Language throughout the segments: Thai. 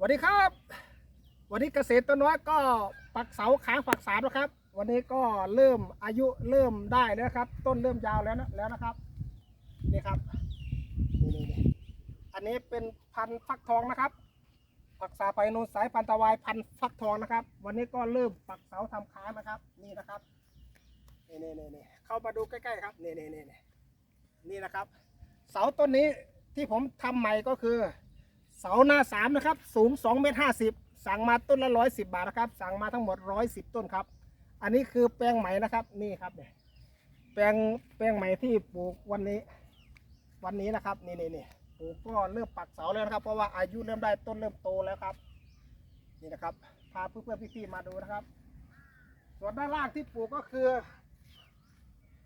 สวัสดีครับ วันนี้เกษตรตัวน้อยก็ปักเสาค้างฝักสามแล้วครับ วันนี้ก็เริ่มอายุเริ่มได้แล้วนะครับ ต้นเริ่มยาวแล้วนะแล้วนะครับนี่ครับนี่นี่นี่อันนี้เป็นพันธุ์ฟักทองนะครับ ปักษาไปนูนสายพันตะวายพันธุ์ฟักทองนะครับ วันนี้ก็เริ่มปักเสาทำค้างนะครับ นี่นะครับนี่นี่นี่นี่เข้ามาดูใกล้ๆครับนี่นี่นี่นี่นี่นะครับ เสาต้นนี้ที่ผมทำใหม่ก็คือ เสาหน้าสามนะครับ สูง2เมตรห้าสิบสั่งมาต้นละร้อยสิบาทนะครับ สั่งมาทั้งหมดร้อยสิบต้นครับ อันนี้คือแปลงใหม่นะครับ นี่ครับเนี่ยแปลงแปลงใหม่ที่ปลูกวันนี้ วันนี้นะครับ นี่นี่นี่ปลูกก็เริ่มปักเสาแล้วนะครับ เพราะว่าอายุเริ่มได้ต้นเริ่มโตแล้วครับ นี่นะครับ พาเพื่อนๆพี่ๆมาดูนะครับ ส่วนด้านล่างที่ปลูกก็คือ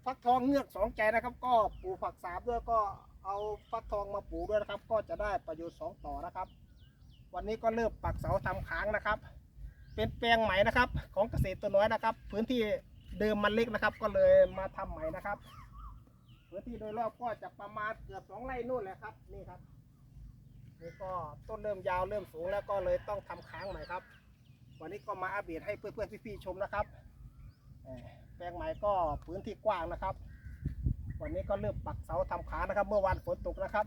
ฟักทองเงือกสองใจนะครับ ก็ปลูกฝักสามด้วยก็เอาฟักทองมาปลูกด้วยนะครับ ก็จะได้ประโยชน์สองต่อนะครับ วันนี้ก็เริ่มปักเสาทำค้างนะครับ เป็นแปลงใหม่นะครับ ของเกษตรตัวน้อยนะครับ พื้นที่เดิมมันเล็กนะครับ ก็เลยมาทำใหม่นะครับพื้นที่โดยรอบก็จะประมาณเกือบสองไร่นู่นแหละครับนี่ครับนี่ก็ต้นเริ่มยาวเริ่มสูงแล้วก็เลยต้องทำค้างใหม่ครับ วันนี้ก็มาอัปเดตให้เพื่อนๆพี่ๆชมนะครับ แปลงใหม่ก็พื้นที่กว้างนะครับ วันนี้ก็เริ่มปักเสาทำขานะครับ เมื่อวานฝนตกนะครับ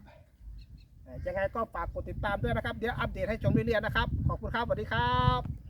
ยังไงก็ฝากกดติดตามด้วยนะครับ เดี๋ยวอัปเดตให้ชมเรื่อยๆนะครับ ขอบคุณครับสวัสดีครับ